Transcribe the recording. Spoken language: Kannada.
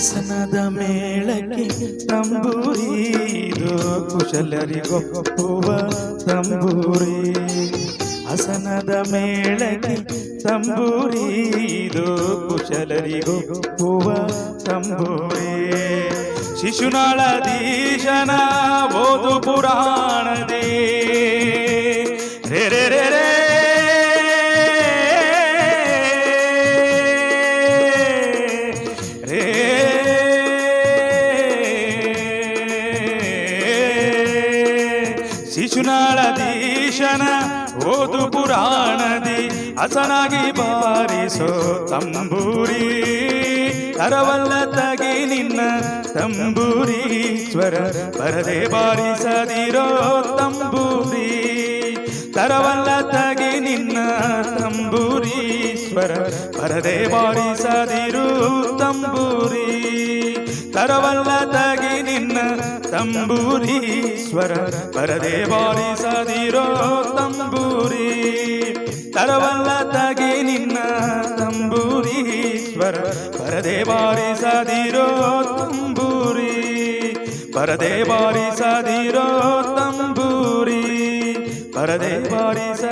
ಹಸನದ ಮೇಳಕ್ಕೆ ತಂಬೂರಿದು ಕುಶಲರಿಗೊಪ್ಪುವ ತಂಬೂರಿ ಹಸನದ ಮೇಳಕ್ಕೆ ತಂಬೂರಿದು ಕುಶಲರಿಗೊಪ್ಪುವ ತಂಬೂರಿ ಶಿಶುನಾಳದೀಶನ ಓದು ಪುರಾಣದೇ ಶಿಶುನಾಳದೀಶನ ಓದು ಪುರಾಣದಿ ಹಸನಾಗಿ ಬಾರಿಸೋ ತಂಬೂರಿ. ಕರವಲ್ಲ ತಗಿ ನಿನ್ನ ತಂಬೂರಿ, ಸ್ವರ ಬರದೆ ಬಾರಿಸದಿರೋ ತಂಬೂರಿ. ಕರವಲ್ಲ ತಗಿ ನಿನ್ನ ತಂಬೂರಿ, ಸ್ವರ ಬರದೆ ಬಾರಿಸದಿರು ತಂಬೂರಿ. ಕರವಲ್ಲ ತಗಿ ನಿನ್ನ ತಂಬೂರಿ ಸ್ವರ ಬರದೆ ಬಾರಿಸದಿರೋ ತಂಬೂರಿ. ತರವಲ್ಲ ತಗಿ ನಿನ್ನ ತಂಬೂರಿ ಸ್ವರ ಬರದೆ ಬಾರಿಸದಿರೋ ತಂಬೂರಿ. ಬರದೆ ಬಾರಿಸದಿರೋ ತಂಬೂರಿ. ಬರದೆ ಬಾರಿಸ